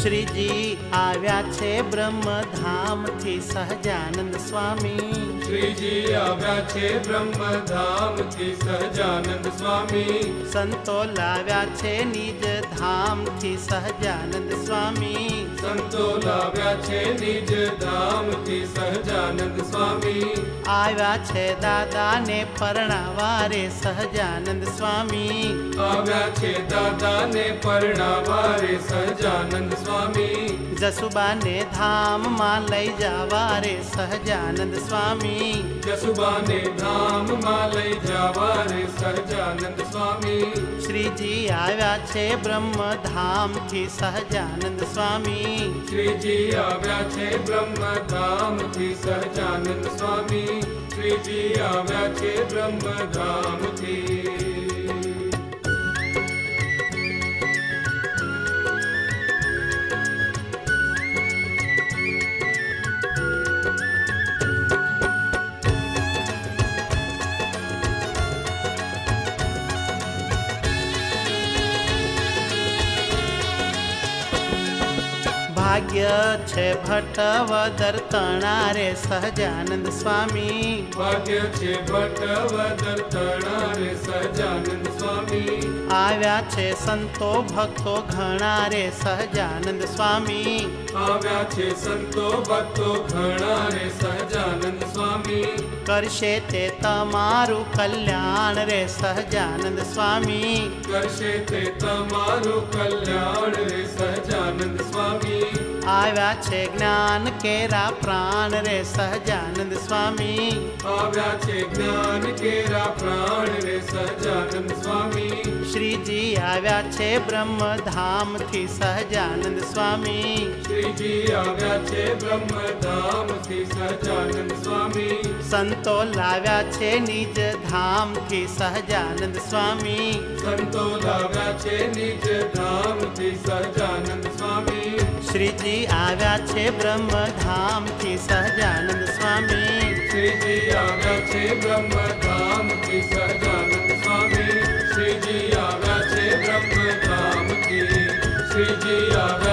શ્રીજી આવ્યા છે બ્રહ્મધામ થી સહજાનંદ સ્વામી શ્રીજી આવ્યા છે બ્રહ્મધામ થી સહજાનંદ સ્વામી સંતો લાવ્યા છે નિજ ધામ થી સહજાનંદ સ્વામી સંતો લાવ્યા છે નિજ ધામ થી સહજાનંદ સ્વામી આવ્યા છે દાદા ને પરણાવારે સહજાનંદ સ્વામી છે તા તા ને પરણવા રે સહજાનંદ સ્વામી જસુબા ને ધામ માં લઈ જાવારે સહજાનંદ સ્વામી જસુબા ને ધામ માં લઈ જાવારે સહજાનંદ સ્વામી શ્રીજી આવ્યા છે બ્રહ્મ ધામ થી સહજાનંદ સ્વામી શ્રીજી આવ્યા છે બ્રહ્મ ધામ થી સહજાનંદ સ્વામી શ્રીજી આવ્યા છે બ્રહ્મ ધામ થી ભાગ્ય છે ભટવદર તણારે સહજાનંદ સ્વામી ભાગ્ય છે ભટવદર તણારે સહજાનંદ સ્વામી આવ્યા છે સંતો ભક્તો ઘણા રે સહજાનંદ સ્વામી આવ્યા છે સંતો ભક્તો ઘણા રે સહજાનંદ સ્વામી કરશે તે તમારું કલ્યાણ રે સહજાનંદ સ્વામી કરશે તે તમારું કલ્યાણ રે સહજાનંદ સ્વામી આવ્યા છે જ્ઞાન કેરા પ્રાણ રે સહજાનંદ સ્વામી આવ્યા છે જ્ઞાન કેરા પ્રાણ રે સહજાનંદ સ્વામી શ્રીજી આવ્યા છે બ્રહ્મધામ થી સહજાનંદ સ્વામી શ્રીજી આવ્યા છે બ્રહ્મધામ થી સહજાનંદ સ્વામી સંતો લાવ્યા છે નિજ ધામ થી સહજાનંદ સ્વામી સંતો લાવ્યા છે નિજ ધામ થી સહજાનંદ સ્વામી શ્રીજી આવ્યા છે બ્રહ્મધામ થી સહજાનંદ સ્વામી શ્રીજી આવ્યા છે બ્રહ્મધામ થી સહજાનંદ Vijaya